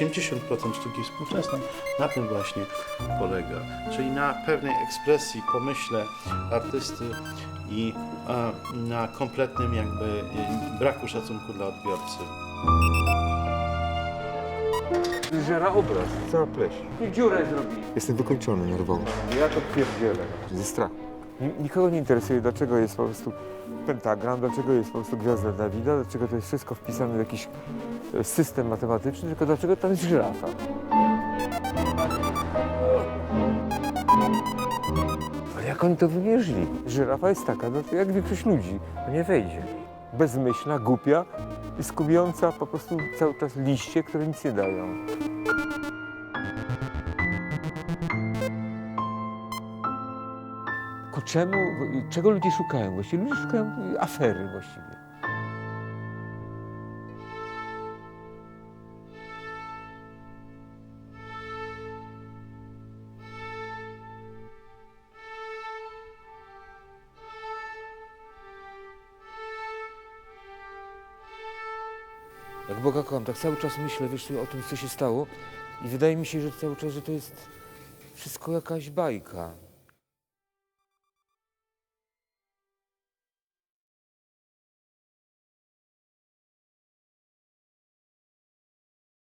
80% sztuki współczesnej na tym właśnie polega, czyli na pewnej ekspresji pomyśle artysty i na kompletnym jakby braku szacunku dla odbiorcy. Żera obraz. Cała pleśń. I dziurę zrobili. Jestem wykończony nerwowo. Ja to pierdzielę. Ze strachu. Ni- Nikogo nie interesuje, dlaczego jest po prostu pentagram, dlaczego jest po prostu gwiazda Dawida, dlaczego to jest wszystko wpisane w jakiś e, system matematyczny, tylko dlaczego tam jest żyrafa. Ale jak oni to wymierzyli? Żyrafa jest taka, no to jak większość ludzi, no nie wejdzie. Bezmyślna, głupia i skubiąca po prostu cały czas liście, które nic nie dają. Ku czemu, czego ludzie szukają właściwie? Ludzie szukają afery właściwie. Jak Boga kocham, tak cały czas myślę wiesz, o tym, co się stało i wydaje mi się, że cały czas, że to jest wszystko jakaś bajka.